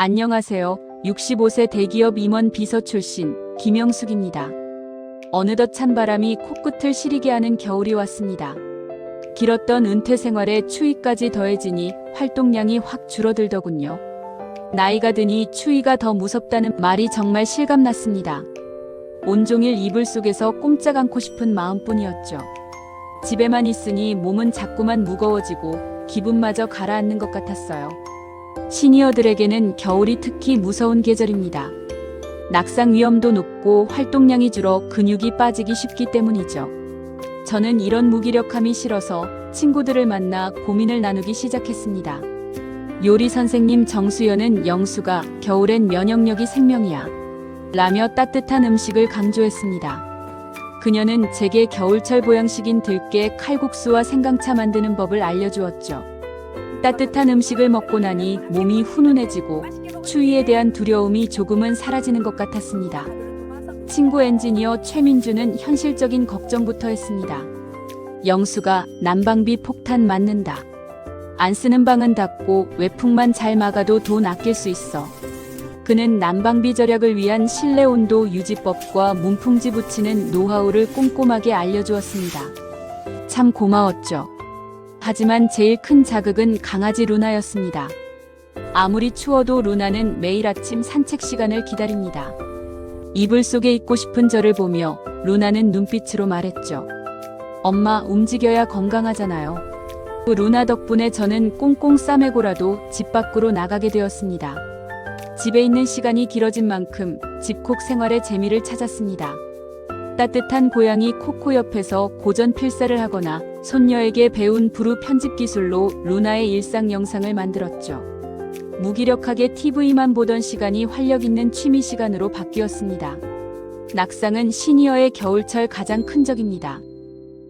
안녕하세요. 65세 대기업 임원 비서 출신 김영숙입니다. 어느덧 찬바람이 코끝을 시리게 하는 겨울이 왔습니다. 길었던 은퇴 생활에 추위까지 더해지니 활동량이 확 줄어들더군요. 나이가 드니 추위가 더 무섭다는 말이 정말 실감났습니다. 온종일 이불 속에서 꼼짝 않고 싶은 마음뿐이었죠. 집에만 있으니 몸은 자꾸만 무거워지고 기분마저 가라앉는 것 같았어요. 시니어들에게는 겨울이 특히 무서운 계절입니다. 낙상 위험도 높고 활동량이 줄어 근육이 빠지기 쉽기 때문이죠. 저는 이런 무기력함이 싫어서 친구들을 만나 고민을 나누기 시작했습니다. 요리 선생님 정수연은 영수가 겨울엔 면역력이 생명이야. 라며 따뜻한 음식을 강조했습니다. 그녀는 제게 겨울철 보양식인 들깨 칼국수와 생강차 만드는 법을 알려주었죠. 따뜻한 음식을 먹고 나니 몸이 훈훈해지고 추위에 대한 두려움이 조금은 사라지는 것 같았습니다. 친구 엔지니어 최민주는 현실적인 걱정부터 했습니다. 영수가 난방비 폭탄 맞는다. 안 쓰는 방은 닫고 외풍만 잘 막아도 돈 아낄 수 있어. 그는 난방비 절약을 위한 실내 온도 유지법과 문풍지 붙이는 노하우를 꼼꼼하게 알려주었습니다. 참 고마웠죠. 하지만 제일 큰 자극은 강아지 루나였습니다. 아무리 추워도 루나는 매일 아침 산책 시간을 기다립니다. 이불 속에 있고 싶은 저를 보며 루나는 눈빛으로 말했죠. 엄마 움직여야 건강하잖아요. 그 루나 덕분에 저는 꽁꽁 싸매고라도 집 밖으로 나가게 되었습니다. 집에 있는 시간이 길어진 만큼 집콕 생활의 재미를 찾았습니다. 따뜻한 고양이 코코 옆에서 고전 필사를 하거나 손녀에게 배운 부루 편집 기술로 루나의 일상 영상을 만들었죠. 무기력하게 TV만 보던 시간이 활력 있는 취미 시간으로 바뀌었습니다. 낙상은 시니어의 겨울철 가장 큰 적입니다.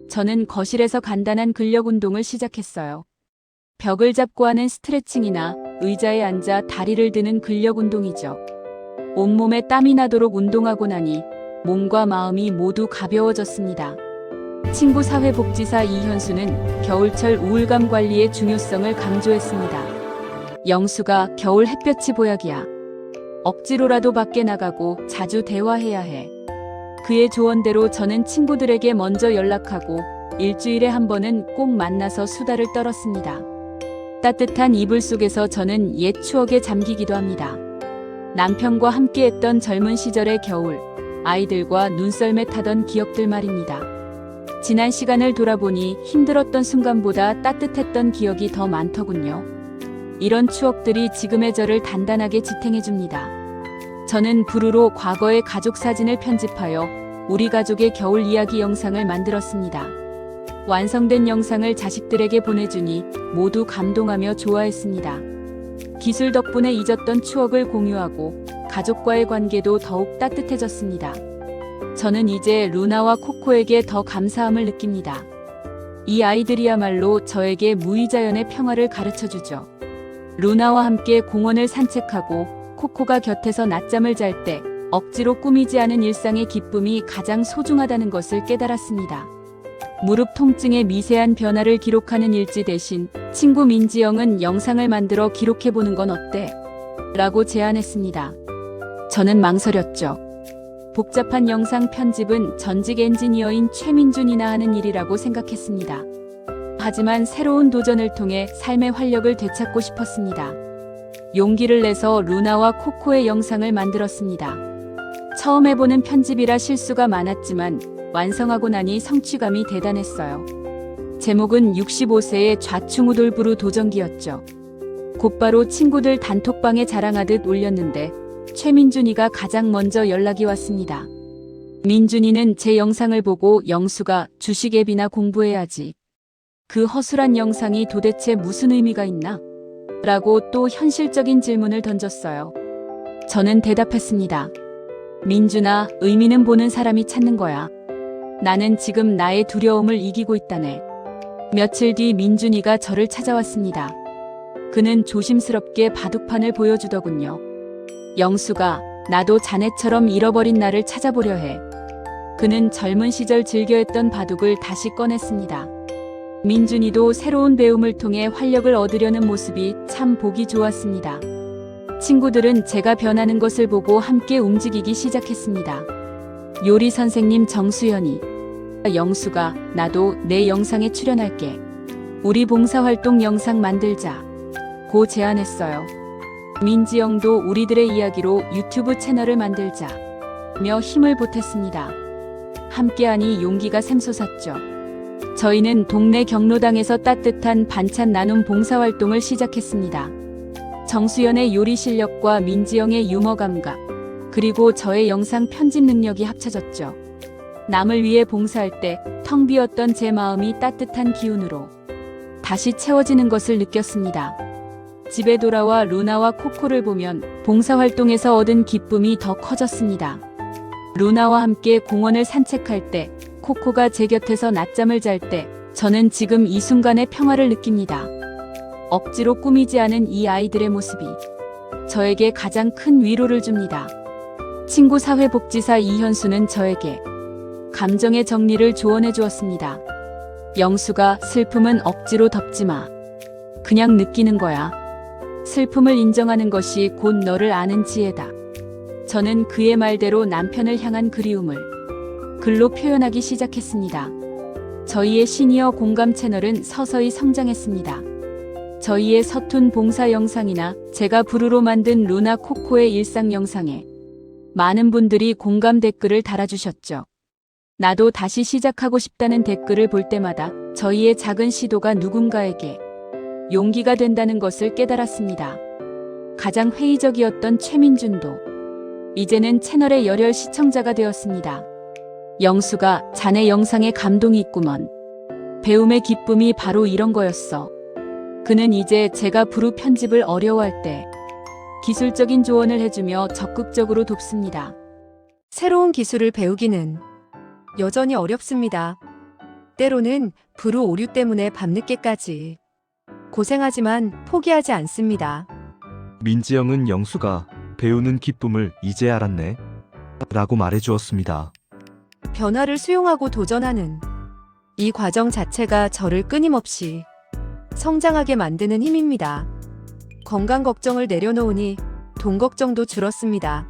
저는 거실에서 간단한 근력 운동을 시작했어요. 벽을 잡고 하는 스트레칭이나 의자에 앉아 다리를 드는 근력 운동이죠. 온몸에 땀이 나도록 운동하고 나니 몸과 마음이 모두 가벼워졌습니다. 친구 사회복지사 이현수는 겨울철 우울감 관리의 중요성을 강조했습니다. 영수가 겨울 햇볕이 보약이야. 억지로라도 밖에 나가고 자주 대화해야 해. 그의 조언대로 저는 친구들에게 먼저 연락하고 일주일에 한 번은 꼭 만나서 수다를 떨었습니다. 따뜻한 이불 속에서 저는 옛 추억에 잠기기도 합니다. 남편과 함께했던 젊은 시절의 겨울, 아이들과 눈썰매 타던 기억들 말입니다. 지난 시간을 돌아보니 힘들었던 순간보다 따뜻했던 기억이 더 많더군요. 이런 추억들이 지금의 저를 단단하게 지탱해줍니다. 저는 부루로 과거의 가족 사진을 편집하여 우리 가족의 겨울 이야기 영상을 만들었습니다. 완성된 영상을 자식들에게 보내주니 모두 감동하며 좋아했습니다. 기술 덕분에 잊었던 추억을 공유하고 가족과의 관계도 더욱 따뜻해졌습니다. 저는 이제 루나와 코코에게 더 감사함을 느낍니다. 이 아이들이야말로 저에게 무의자연의 평화를 가르쳐 주죠. 루나와 함께 공원을 산책하고 코코가 곁에서 낮잠을 잘 때 억지로 꾸미지 않은 일상의 기쁨이 가장 소중하다는 것을 깨달았습니다. 무릎 통증의 미세한 변화를 기록하는 일지 대신 친구 민지영은 영상을 만들어 기록해보는 건 어때? 라고 제안했습니다. 저는 망설였죠. 복잡한 영상 편집은 전직 엔지니어인 최민준이나 하는 일이라고 생각했습니다. 하지만 새로운 도전을 통해 삶의 활력을 되찾고 싶었습니다. 용기를 내서 루나와 코코의 영상을 만들었습니다. 처음 해보는 편집이라 실수가 많았지만 완성하고 나니 성취감이 대단했어요. 제목은 65세의 좌충우돌부루 도전기였죠. 곧바로 친구들 단톡방에 자랑하듯 올렸는데 최민준이가 가장 먼저 연락이 왔습니다. 민준이는 제 영상을 보고 영수가 주식 앱이나 공부해야지. 그 허술한 영상이 도대체 무슨 의미가 있나? 라고 또 현실적인 질문을 던졌어요. 저는 대답했습니다. 민준아, 의미는 보는 사람이 찾는 거야. 나는 지금 나의 두려움을 이기고 있다네. 며칠 뒤 민준이가 저를 찾아왔습니다. 그는 조심스럽게 바둑판을 보여주더군요. 영수가 나도 자네처럼 잃어버린 나를 찾아보려 해. 그는 젊은 시절 즐겨했던 바둑을 다시 꺼냈습니다. 민준이도 새로운 배움을 통해 활력을 얻으려는 모습이 참 보기 좋았습니다. 친구들은 제가 변하는 것을 보고 함께 움직이기 시작했습니다. 요리 선생님 정수연이 영수가 나도 내 영상에 출연할게. 우리 봉사활동 영상 만들자. 고 제안했어요. 민지영도 우리들의 이야기로 유튜브 채널을 만들자. 며 힘을 보탰습니다. 함께하니 용기가 샘솟았죠. 저희는 동네 경로당에서 따뜻한 반찬 나눔 봉사활동을 시작했습니다. 정수연의 요리 실력과 민지영의 유머 감각, 그리고 저의 영상 편집 능력이 합쳐졌죠. 남을 위해 봉사할 때 텅 비었던 제 마음이 따뜻한 기운으로 다시 채워지는 것을 느꼈습니다. 집에 돌아와 루나와 코코를 보면 봉사활동에서 얻은 기쁨이 더 커졌습니다. 루나와 함께 공원을 산책할 때, 코코가 제 곁에서 낮잠을 잘 때, 저는 지금 이 순간의 평화를 느낍니다. 억지로 꾸미지 않은 이 아이들의 모습이 저에게 가장 큰 위로를 줍니다. 친구 사회복지사 이현수는 저에게 감정의 정리를 조언해 주었습니다. 영수가 슬픔은 억지로 덮지 마. 그냥 느끼는 거야. 슬픔을 인정하는 것이 곧 너를 아는 지혜다. 저는 그의 말대로 남편을 향한 그리움을 글로 표현하기 시작했습니다. 저희의 시니어 공감 채널은 서서히 성장했습니다. 저희의 서툰 봉사 영상이나 제가 부르로 만든 루나 코코의 일상 영상에 많은 분들이 공감 댓글을 달아주셨죠. 나도 다시 시작하고 싶다는 댓글을 볼 때마다 저희의 작은 시도가 누군가에게 용기가 된다는 것을 깨달았습니다. 가장 회의적이었던 최민준도 이제는 채널의 열혈 시청자가 되었습니다. 영수가 자네 영상에 감동이 있구먼. 배움의 기쁨이 바로 이런 거였어. 그는 이제 제가 부루 편집을 어려워할 때 기술적인 조언을 해주며 적극적으로 돕습니다. 새로운 기술을 배우기는 여전히 어렵습니다. 때로는 부루 오류 때문에 밤늦게까지 고생하지만 포기하지 않습니다. 민지영은 영수가 배우는 기쁨을 이제 알았네. 라고 말해주었습니다. 변화를 수용하고 도전하는 이 과정 자체가 저를 끊임없이 성장하게 만드는 힘입니다. 건강 걱정을 내려놓으니 돈 걱정도 줄었습니다.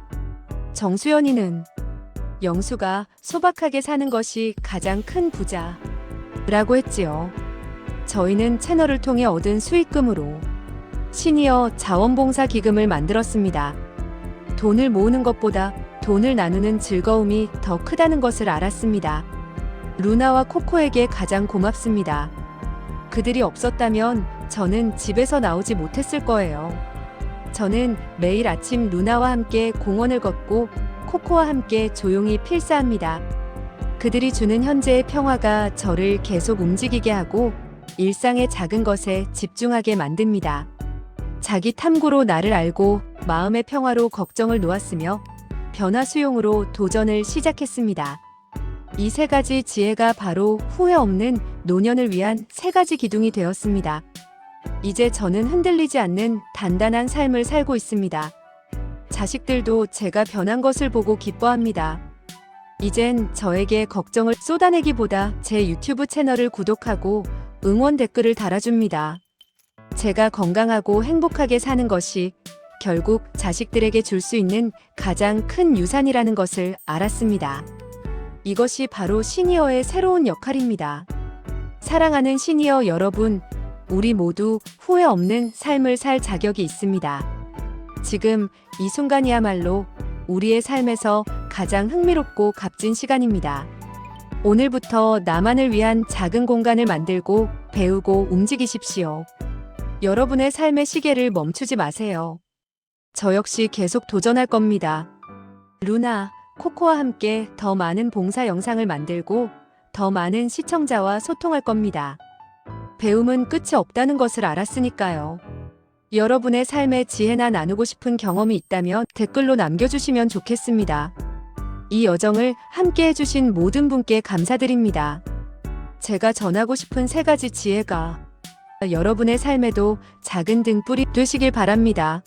정수연이는 영수가 소박하게 사는 것이 가장 큰 부자 라고 했지요. 저희는 채널을 통해 얻은 수익금으로 시니어 자원봉사 기금을 만들었습니다. 돈을 모으는 것보다 돈을 나누는 즐거움이 더 크다는 것을 알았습니다. 루나와 코코에게 가장 고맙습니다. 그들이 없었다면 저는 집에서 나오지 못했을 거예요. 저는 매일 아침 루나와 함께 공원을 걷고 코코와 함께 조용히 필사합니다. 그들이 주는 현재의 평화가 저를 계속 움직이게 하고 일상의 작은 것에 집중하게 만듭니다. 자기 탐구로 나를 알고 마음의 평화로 걱정을 놓았으며 변화 수용으로 도전을 시작했습니다. 이 세 가지 지혜가 바로 후회 없는 노년을 위한 세 가지 기둥이 되었습니다. 이제 저는 흔들리지 않는 단단한 삶을 살고 있습니다. 자식들도 제가 변한 것을 보고 기뻐합니다. 이젠 저에게 걱정을 쏟아내기보다 제 유튜브 채널을 구독하고 응원 댓글을 달아줍니다. 제가 건강하고 행복하게 사는 것이 결국 자식들에게 줄 수 있는 가장 큰 유산이라는 것을 알았습니다. 이것이 바로 시니어의 새로운 역할입니다. 사랑하는 시니어 여러분, 우리 모두 후회 없는 삶을 살 자격이 있습니다. 지금 이 순간이야말로 우리의 삶에서 가장 흥미롭고 값진 시간입니다. 오늘부터 나만을 위한 작은 공간을 만들고 배우고 움직이십시오. 여러분의 삶의 시계를 멈추지 마세요. 저 역시 계속 도전할 겁니다. 루나, 코코와 함께 더 많은 봉사 영상을 만들고 더 많은 시청자와 소통할 겁니다. 배움은 끝이 없다는 것을 알았으니까요. 여러분의 삶의 지혜나 나누고 싶은 경험이 있다면 댓글로 남겨주시면 좋겠습니다. 이 여정을 함께 해주신 모든 분께 감사드립니다. 제가 전하고 싶은 세 가지 지혜가 여러분의 삶에도 작은 등불이 되시길 바랍니다.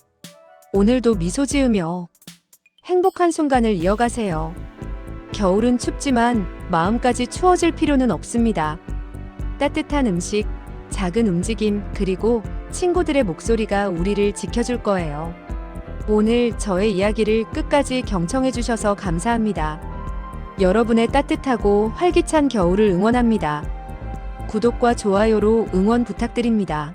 오늘도 미소 지으며 행복한 순간을 이어가세요. 겨울은 춥지만 마음까지 추워질 필요는 없습니다. 따뜻한 음식, 작은 움직임, 그리고 친구들의 목소리가 우리를 지켜줄 거예요. 오늘 저의 이야기를 끝까지 경청해 주셔서 감사합니다. 여러분의 따뜻하고 활기찬 겨울을 응원합니다. 구독과 좋아요로 응원 부탁드립니다.